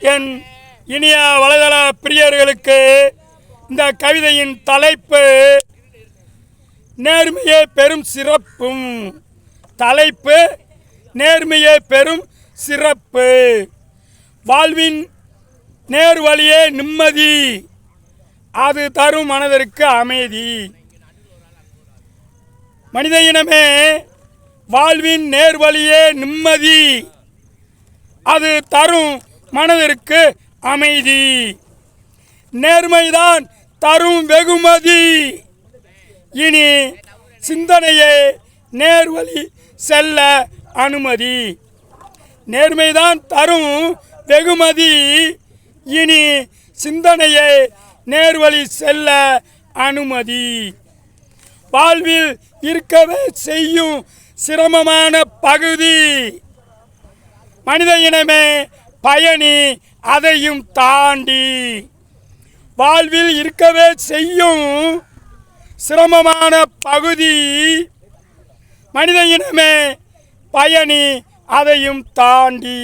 என் இனிய வலைதள பிரியர்களுக்கு இந்த கவிதையின் தலைப்பு நேர்மையே பெரும் சிறப்பும். தலைப்பு நேர்மையே பெரும் சிறப்பு. வாழ்வின் நேர்வழியே நிம்மதி. அது தரும் மனதிற்கு அமைதி. மனித இனமே வாழ்வின் நேர்வழியே நிம்மதி. அது தரும் மனதிற்கு அமைதி. நேர்மைதான் தரும் வெகுமதி. இனி சிந்தனையே நேர்வழி செல்ல அனுமதி. நேர்மைதான் தரும் வெகுமதி. இனி சிந்தனையை நேர்வழி செல்ல அனுமதி. வாழ்வில் இருக்கவே செய்யும் சிரமமான பகுதி. மனித இனமே பயணி அதையும் தாண்டி. வாழ்வில் இருக்கவே செய்யும் சிரமமான பகுதி மனித இனமே பயணி அதையும் தாண்டி.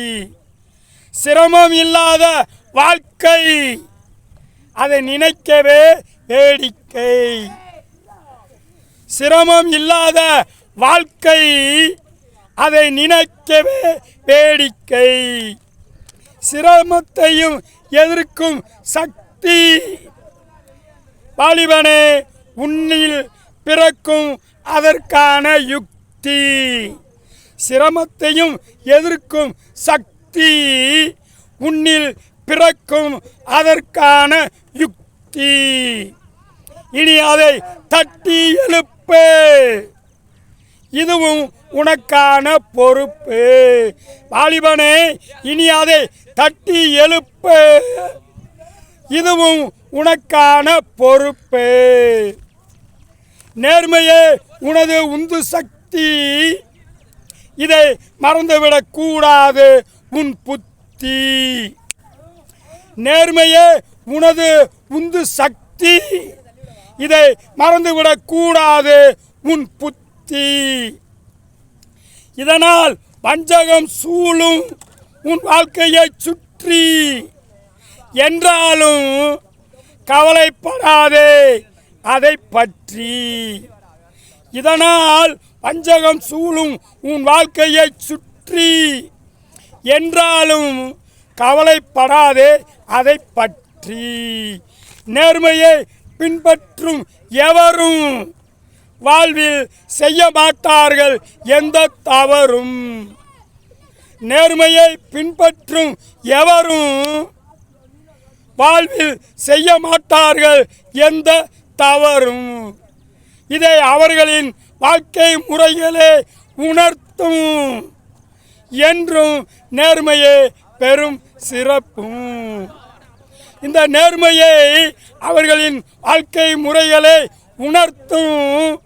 சிரமம் இல்லாத வாழ்க்கை அதை நினைக்கவே வேடிக்கை. சிரமம் இல்லாத வாழ்க்கை அதை நினைக்கவே வேடிக்கை. சிரமத்தையும் எதிர்க்கும் சக்தி. வாலிபனே உன்னில் பிறக்கும் அதற்கான யுக்தி. சிரமத்தையும் எதிர்க்கும் சக்தி உன்னில் பிறக்கும் அதற்கான யுக்தி. இனி அதை தட்டி எழுப்பு. இதுவும் உனக்கான பொறுப்பு. வாலிபனே இனி அதை தட்டி எழுப்பு. இதுவும் உனக்கான பொறுப்பு. நேர்மையே உனது உந்து சக்தி. இதை மறந்துவிடக்கூடாது உன் புத்தி. நேர்மையே உனது உந்து சக்தி. இதை மறந்துவிடக்கூடாது உன் புத்தி. இதனால் வஞ்சகம் சூழும் உன் வாழ்க்கையை சுற்றி. என்றாலும் கவலைப்படாதே அதை பற்றி. இதனால் வஞ்சகம் சூழும் உன் வாழ்க்கையை சுற்றி. என்றாலும் கவலைப்படாதே அதை பற்றி. நேர்மையை பின்பற்றும் எவரும் வாழ்வில் செய்ய மாட்டார்கள் எந்த தவறும். நேர்மையை பின்பற்றும் எவரும் வாழ்வில் செய்ய மாட்டார்கள் எந்த தவறும். இதை அவர்களின் வாழ்க்கை முறைகளே உணர்த்தும் என்றும் நேர்மையே பெரும் சிறப்பும். இந்த நேர்மையை அவர்களின் வாழ்க்கை முறைகளை உணர்த்தும்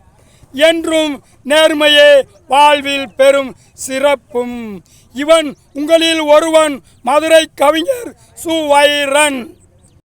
என்றும் நேர்மையே வாழ்வில் பெரும் சிறப்பும். இவன் உங்களில் ஒருவன் மதுரை கவிஞர் சுவைரன்